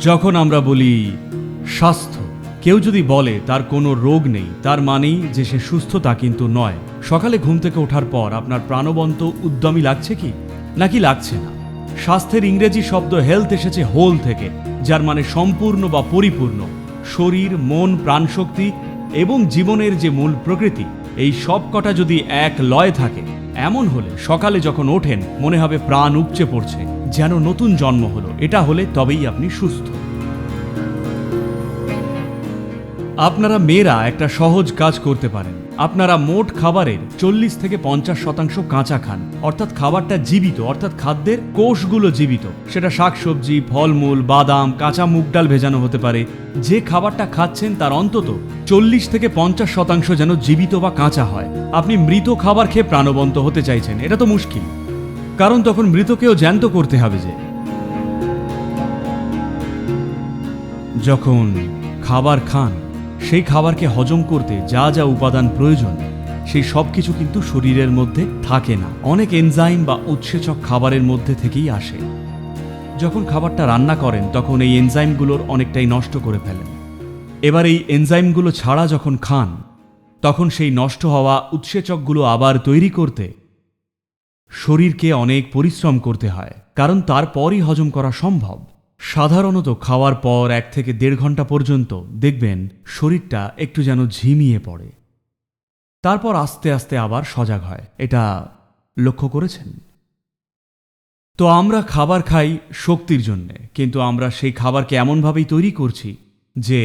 যখন আমরা বলি স্বাস্থ্য, কেউ যদি বলে তার কোনো রোগ নেই, তার মানেই যে সে সুস্থ তা কিন্তু নয়। সকালে ঘুম থেকে ওঠার পর আপনার প্রাণবন্ত উদ্যমী লাগছে কি? নাকি লাগছে না? স্বাস্থ্যের ইংরেজি শব্দ হেলথ এসেছে হোল থেকে, যার মানে সম্পূর্ণ বা পরিপূর্ণ। শরীর, মন, প্রাণশক্তি এবং জীবনের যে মূল প্রকৃতি, এই সব কটা যদি এক লয় থাকে, এমন হলে সকালে যখন ওঠেন, মনে হবে প্রাণ উপচে পড়ছে। যেন নতুন জন্ম হলো। এটা হলে তবেই আপনি সুস্থ। আপনারা মেয়েরা একটা সহজ কাজ করতে পারেন। আপনারা মোট খাবারের চল্লিশ থেকে পঞ্চাশ শতাংশ কাঁচা খান। অর্থাৎ খাবারটা জীবিত, অর্থাৎ খাদ্যের কোষগুলো জীবিত। সেটা শাকসবজি, ফলমূল, বাদাম, কাঁচা মুগ ডাল ভেজানো হতে পারে। যে খাবারটা খাচ্ছেন তার অন্তত চল্লিশ থেকে পঞ্চাশ শতাংশ যেন জীবিত বা কাঁচা হয়। আপনি মৃত খাবার খেয়ে প্রাণবন্ত হতে চাইছেন, এটা তো মুশকিল। কারণ তখন মৃতকেও জ্যান্ত করতে হবে যে। যখন খাবার খান, সেই খাবারকে হজম করতে যা যা উপাদান প্রয়োজন, সেই সব কিছু কিন্তু শরীরের মধ্যে থাকে না। অনেক এনজাইম বা উৎসেচক খাবারের মধ্যে থেকেই আসে। যখন খাবারটা রান্না করেন, তখন এই এনজাইমগুলোর অনেকটাই নষ্ট করে ফেলেন। এবার এই এনজাইমগুলো ছাড়া যখন খান, তখন সেই নষ্ট হওয়া উৎসেচকগুলো আবার তৈরি করতে শরীরকে অনেক পরিশ্রম করতে হয়, কারণ তারপরই হজম করা সম্ভব। সাধারণত খাওয়ার পর এক থেকে দেড় ঘণ্টা পর্যন্ত দেখবেন শরীরটা একটু যেন ঝিমিয়ে পড়ে। তারপর আস্তে আস্তে আবার সজাগ হয়। এটা লক্ষ্য করেছেন? তো আমরা খাবার খাই শক্তির জন্যে, কিন্তু আমরা সেই খাবারকে এমনভাবেই তৈরি করছি যে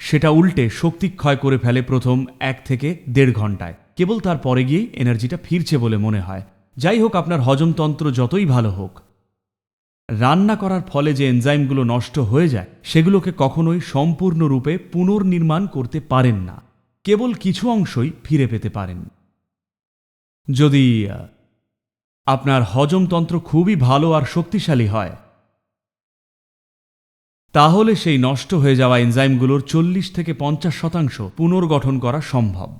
সেটা উল্টে শক্তি ক্ষয় করে ফেলে প্রথম এক থেকে দেড় ঘন্টায়। কেবল তার পরে গিয়েই এনার্জিটা ফিরছে বলে মনে হয়। যাই হোক, আপনার হজমতন্ত্র যতই ভালো হোক, রান্না করার ফলে যে এনজাইমগুলো নষ্ট হয়ে যায়, সেগুলোকে কখনোই সম্পূর্ণরূপে পুনর্নির্মাণ করতে পারেন না। কেবল কিছু অংশই ফিরে পেতে পারেন। যদি আপনার হজমতন্ত্র খুবই ভালো আর শক্তিশালী হয়, তাহলে সেই নষ্ট হয়ে যাওয়া এনজাইমগুলোর চল্লিশ থেকে পঞ্চাশ শতাংশ পুনর্গঠন করা সম্ভব।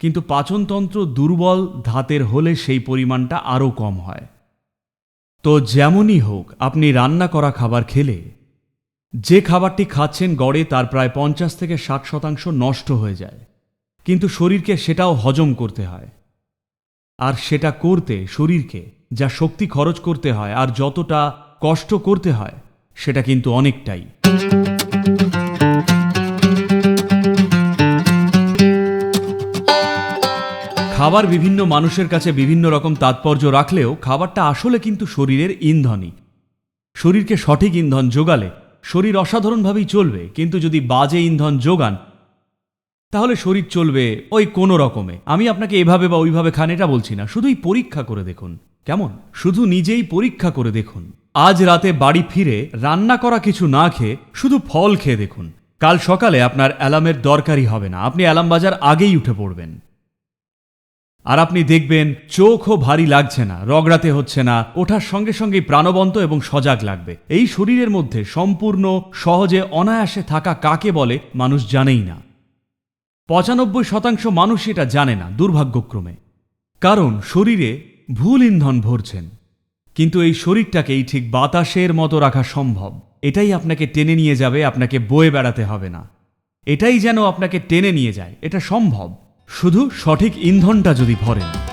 কিন্তু পাচনতন্ত্র দুর্বল ধাতের হলে সেই পরিমাণটা আরও কম হয়। তো যেমনই হোক, আপনি রান্না করা খাবার খেলে, যে খাবারটি খাচ্ছেন গড়ে তার প্রায় পঞ্চাশ থেকে ষাট শতাংশ নষ্ট হয়ে যায়। কিন্তু শরীরকে সেটাও হজম করতে হয়। আর সেটা করতে, শরীরকে, যা শক্তি খরচ করতে হয় আর যতটা কষ্ট করতে হয়, সেটা কিন্তু অনেকটাই। খাবার বিভিন্ন মানুষের কাছে বিভিন্ন রকম তাৎপর্য রাখলেও খাবারটা আসলে কিন্তু শরীরের ইন্ধনই। শরীরকে সঠিক ইন্ধন যোগালে শরীর অসাধারণভাবেই চলবে, কিন্তু যদি বাজে ইন্ধন যোগান, তাহলে শরীর চলবে ওই কোনো রকমে। আমি আপনাকে এভাবে বা ওইভাবে খান, এটা বলছি না। শুধুই পরীক্ষা করে দেখুন। কেমন? শুধু নিজেই পরীক্ষা করে দেখুন। আজ রাতে বাড়ি ফিরে রান্না করা কিছু না খেয়ে শুধু ফল খেয়ে দেখুন। কাল সকালে আপনার অ্যালার্মের দরকারই হবে না। আপনি অ্যালার্ম বাজার আগেই উঠে পড়বেন। আর আপনি দেখবেন চোখও ভারী লাগছে না, রগড়াতে হচ্ছে না, ওঠার সঙ্গে সঙ্গেই প্রাণবন্ত এবং সজাগ লাগবে। এই শরীরের মধ্যে সম্পূর্ণ, সহজে, অনায়াসে থাকা কাকে বলে মানুষ জানেই না। পঁচানব্বই শতাংশ মানুষ এটা জানে না, দুর্ভাগ্যক্রমে। কারণ শরীরে ভুল ইন্ধন ভরছেন। কিন্তু এই শরীরটাকেই ঠিক বাতাসের মতো রাখা সম্ভব। এটাই আপনাকে টেনে নিয়ে যাবে, আপনাকে বয়ে বেড়াতে হবে না। এটাই যেন আপনাকে টেনে নিয়ে যায়, এটা সম্ভব। শুধু সঠিক ইন্ধনটা যদি ভরেন।